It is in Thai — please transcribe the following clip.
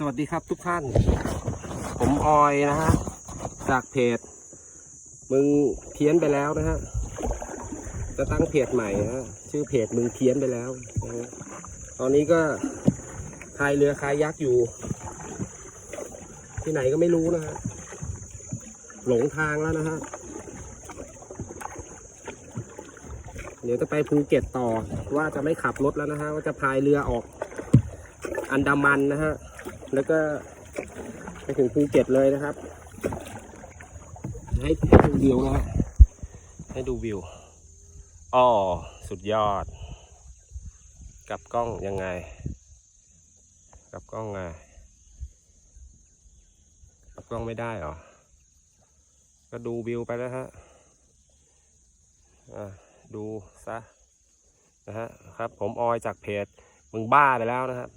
สวัสดีครับทุกท่าน ผมออยนะฮะ จากเพจ มึงเพี้ยนไปแล้วนะฮะ จะตั้งเพจใหม่ฮะ ชื่อเพจมึงเพี้ยนไปแล้วนะฮะตอนนี้ก็พายเรือคายักอยู่ ที่ไหนก็ไม่รู้นะฮะ หลงทางแล้วนะฮะ เดี๋ยวจะไปภูเก็ตต่อว่าจะไม่ขับรถแล้วนะฮะ ว่าจะพายเรือออกอันดามันนะฮะ แล้วก็ไปถึงภูเก็ตเลยนะครับ ให้ดูวิวนะให้ดูวิวอ๋อสุดยอด กับกล้องยังไง กับกล้องไงกับกล้องไม่ได้หรอ ก็ดูวิวไปแล้วฮะดูซะนะฮะครับ ผมออยจากเพจมึงบ้าไปแล้วนะครับ